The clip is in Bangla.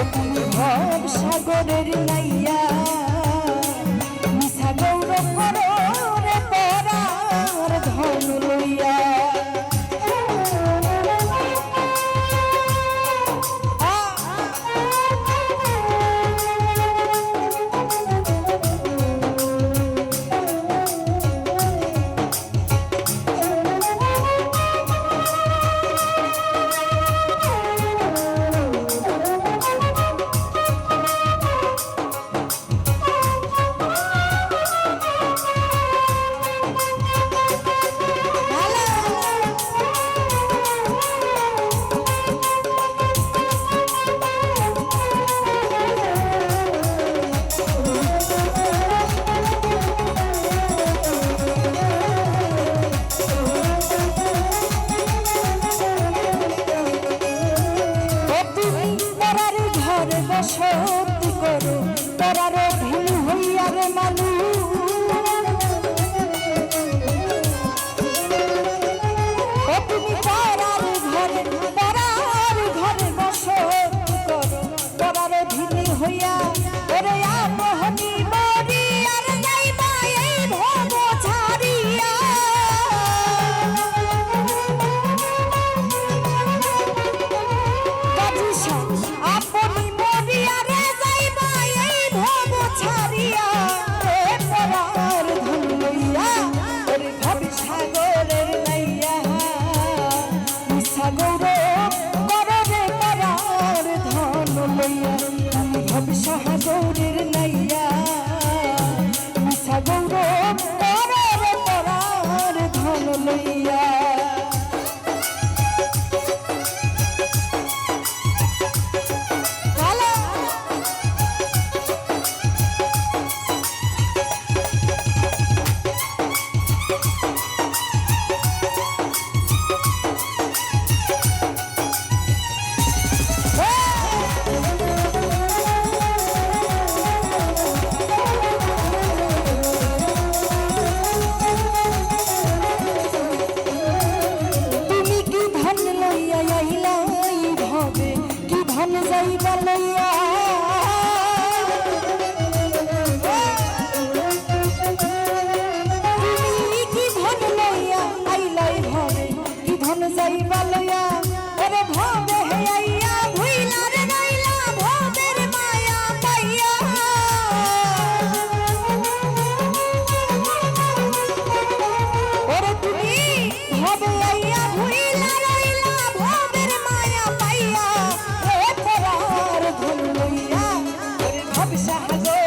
অগ্নি সাগরের নাইয়া মিশা গৌর ধন লইয়া ಪರರು بساحة